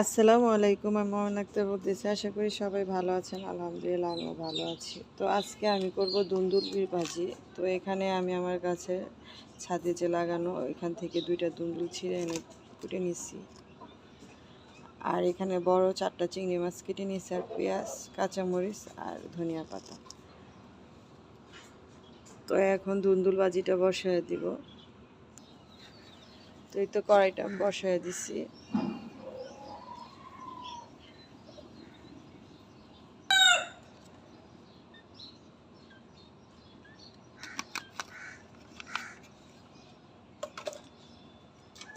আসসালামু আলাইকুম, আমি মোহাম্মদ আক্তার বলতেছি। আশা করি সবাই ভালো আছেন। আলহামদুলিল্লাহ আমিও ভালো আছি। তো আজকে আমি করব দুন্দুল ভাজি। তো এখানে আমি আমার কাছে ছাদে যে লাগানো এখান থেকে দুইটা দুন্দুল ছিঁড়ে এনে কুটে নিচ্ছি। আর এখানে বড় চারটা চিংড়ি মাছ কেটে নিচ্ছি আর পেঁয়াজ, কাঁচামরিচ আর ধনিয়া পাতা। তো এখন দুন্দুল ভাজিটা বসায় দিব। তো এই তো কড়াইটা বসায় দিছি।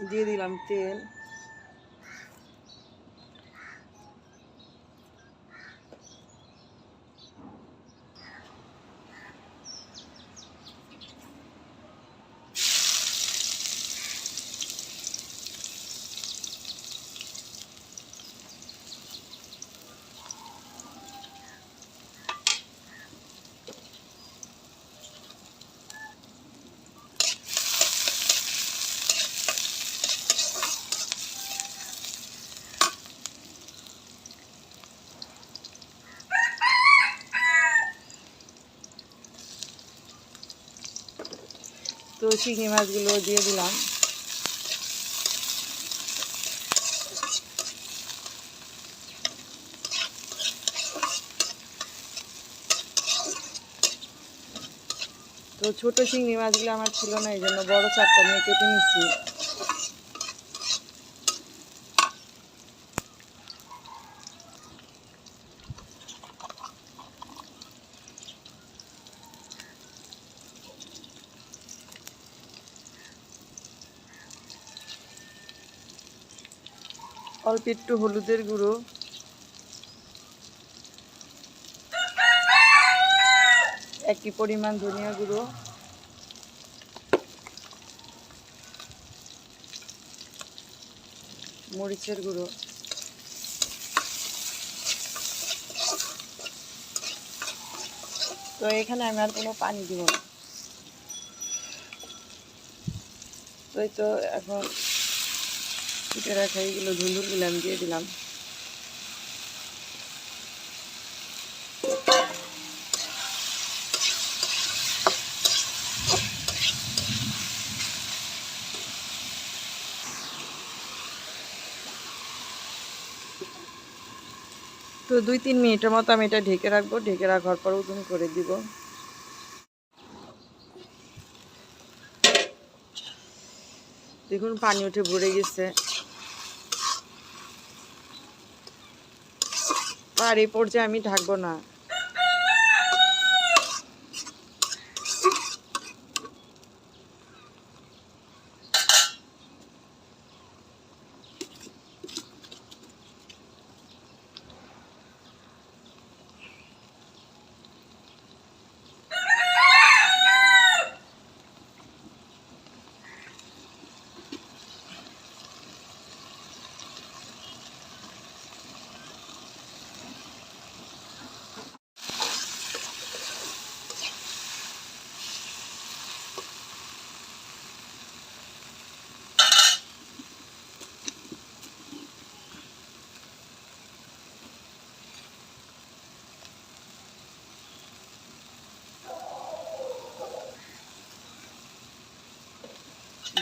দিয়ে দিলাম তেল। তো চিংড়ি মাছগুলো দিয়ে দিলাম। তো ছোট চিংড়ি মাছগুলো আমার ছিল না, এই জন্য বড় চারটা নিয়ে কেটে নিচ্ছি। অল্প একটু হলুদের গুঁড়ো। একই পরিমাণ ধনিয়া গুঁড়ো। মরিচের গুঁড়ো। তো এখানে আমি আর কোনো পানি দিব না। তো এই তো এখন ফুটে রাখা এইগুলো ধুন্দুলগুলো আমি দিয়ে দিলাম। তো দুই তিন মিনিটের মতো আমি এটা ঢেকে রাখব, ঢেকে রাখার পর উদুম করে দিব। দেখুন পানি উঠে ভরে গেছে। আর এই পর্যায়ে আমি থাকব না।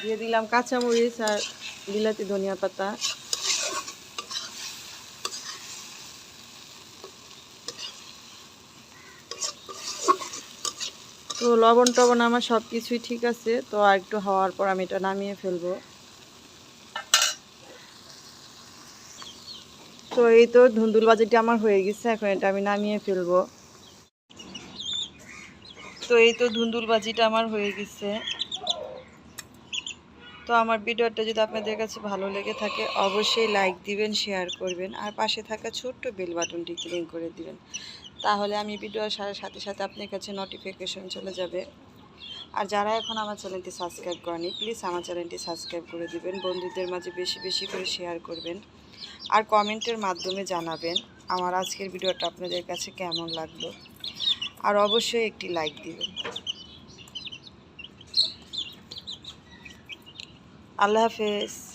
দিয়ে দিলাম কাঁচামরিচ আর বিলাতি ধনিয়া পাতা। তো লবণ টবণ আমার সব কিছুই ঠিক আছে, তো আর একটু হওয়ার পর আমি এটা নামিয়ে ফেলব। তো এই তো ধুন্দুল বাজিটা আমার হয়ে গেছে, এখন এটা আমি নামিয়ে ফেলব। তো এই তো ধুন্দুল বাজিটা আমার হয়ে গেছে। তো আমার ভিডিওটা যদি আপনাদের কাছে ভালো লেগে থাকে, অবশ্যই লাইক দিবেন শেয়ার করবেন, আর পাশে থাকা ছোট্ট বেল বাটনটি ক্লিক করে দিবেন। তাহলে আমি ভিডিও সাথে সাথে সাথে আপনার কাছে নোটিফিকেশন চলে যাবে। আর যারা এখন আমার চ্যানেলটি সাবস্ক্রাইব করেনি প্লিজ আমার চ্যানেলটি সাবস্ক্রাইব করে দিবেন। বন্ধুদের মাঝে বেশি বেশি করে শেয়ার করবেন। আর কমেন্টের মাধ্যমে জানাবেন আমার আজকের ভিডিওটা আপনাদের কাছে কেমন লাগল। আর অবশ্যই একটি লাইক দিবেন। আল্লাহ হাফেজ